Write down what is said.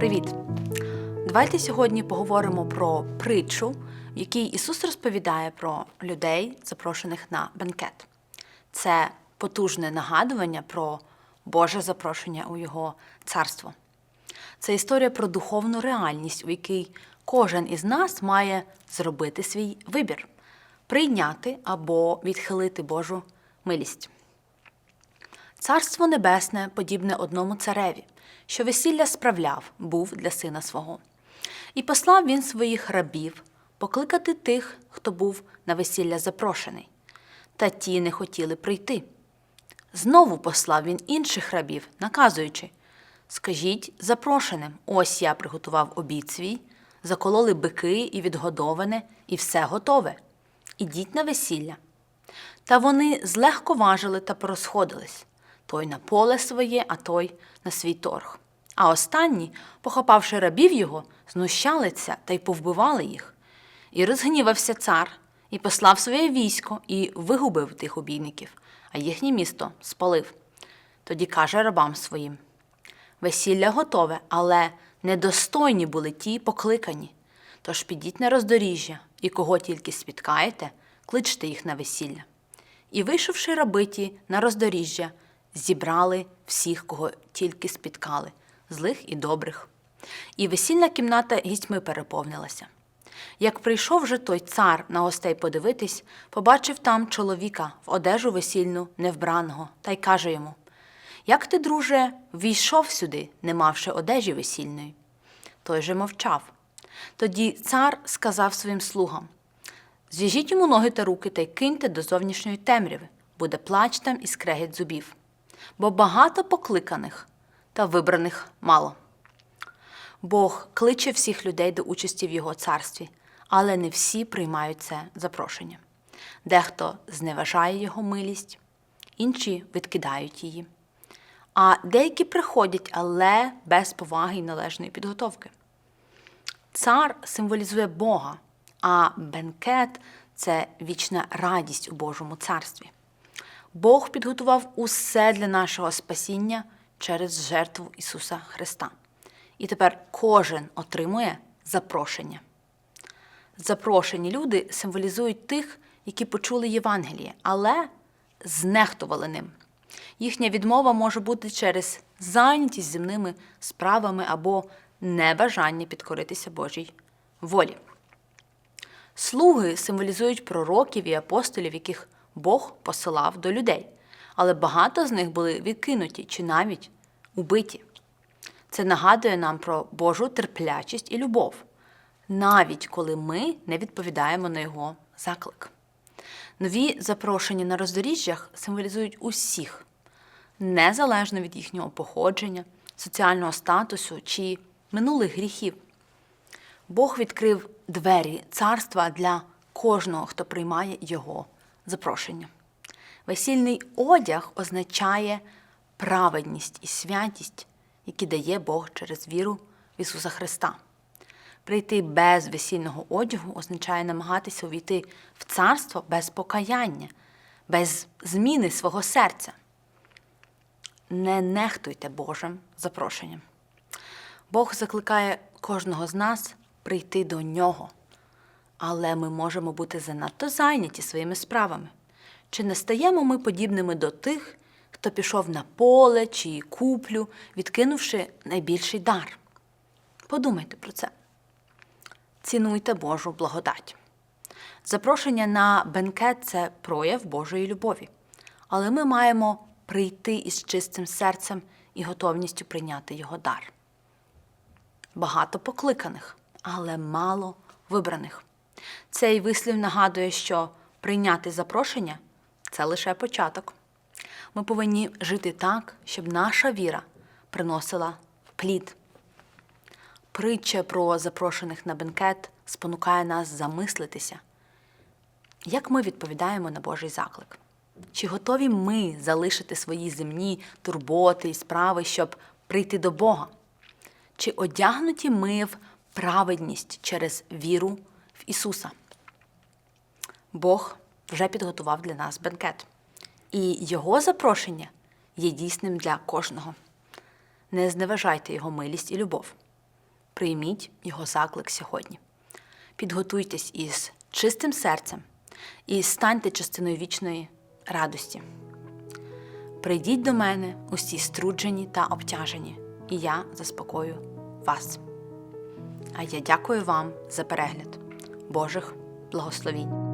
Привіт! Давайте сьогодні поговоримо про притчу, в якій Ісус розповідає про людей, запрошених на бенкет. Це потужне нагадування про Боже запрошення у Його царство. Це історія про духовну реальність, у якій кожен із нас має зробити свій вибір, прийняти або відхилити Божу милість. Царство Небесне, подібне одному цареві, що весілля справляв, був для сина свого. І послав він своїх рабів покликати тих, хто був на весілля запрошений. Та ті не хотіли прийти. Знову послав він інших рабів, наказуючи Скажіть запрошеним, ось я приготував обід свій, закололи бики і відгодоване, і все готове. Ідіть на весілля. Та вони злегковажили та порозходились той на поле своє, а той на свій торг. А останні, похопавши рабів його, знущалися та й повбивали їх. І розгнівався цар, і послав своє військо, і вигубив тих обійників, а їхнє місто спалив. Тоді каже рабам своїм: Весілля готове, але недостойні були ті покликані. Тож підіть на роздоріжжя, і кого тільки спіткаєте, кличте їх на весілля. І, вийшовши рабиті на роздоріжжя, зібрали всіх, кого тільки спіткали, злих і добрих. І весільна кімната гістьми переповнилася. Як прийшов же той цар на гостей подивитись, побачив там чоловіка в одежу весільну невбраного, та й каже йому: Як ти, друже, війшов сюди, не мавши одежі весільної? Той же мовчав. Тоді цар сказав своїм слугам: Зв'яжіть йому ноги та руки та й киньте до зовнішньої темряви, буде плач там і скрегіт зубів. Бо багато покликаних та вибраних мало. Бог кличе всіх людей до участі в його царстві, але не всі приймають це запрошення. Дехто зневажає його милість, інші відкидають її. А деякі приходять, але без поваги і належної підготовки. Цар символізує Бога, а бенкет це вічна радість у Божому царстві. Бог підготував усе для нашого спасіння через жертву Ісуса Христа. І тепер кожен отримує запрошення. Запрошені люди символізують тих, які почули Євангеліє, але знехтували ним. Їхня відмова може бути через зайнятість земними справами або небажання підкоритися Божій волі. Слуги символізують пророків і апостолів, яких Бог посилав до людей, але багато з них були відкинуті чи навіть убиті. Це нагадує нам про Божу терплячість і любов, навіть коли ми не відповідаємо на його заклик. Нові запрошені на роздоріжжях символізують усіх, незалежно від їхнього походження, соціального статусу чи минулих гріхів. Бог відкрив двері царства для кожного, хто приймає його запрошення. Весільний одяг означає праведність і святість, які дає Бог через віру в Ісуса Христа. Прийти без весільного одягу означає намагатися увійти в царство без покаяння, без зміни свого серця. Не нехтуйте Божим запрошенням. Бог закликає кожного з нас прийти до нього, але ми можемо бути занадто зайняті своїми справами. Чи не стаємо ми подібними до тих, хто пішов на поле чи куплю, відкинувши найбільший дар? Подумайте про це. Цінуйте Божу благодать. Запрошення на бенкет це прояв Божої любові, але ми маємо прийти із чистим серцем і готовністю прийняти його дар. Багато покликаних, але мало вибраних. Цей вислів нагадує, що прийняти запрошення це лише початок. Ми повинні жити так, щоб наша віра приносила плід. Притча про запрошених на бенкет спонукає нас замислитися, як ми відповідаємо на Божий заклик. Чи готові ми залишити свої земні турботи і справи, щоб прийти до Бога? Чи одягнуті ми в праведність через віру в Ісуса? Бог вже підготував для нас бенкет, і Його запрошення є дійсним для кожного. Не зневажайте Його милість і любов. прийміть його заклик сьогодні. Підготуйтесь із чистим серцем і станьте частиною вічної радості. Прийдіть до мене усі струджені та обтяжені, і я заспокою вас. А я дякую вам за перегляд Божих благословінь.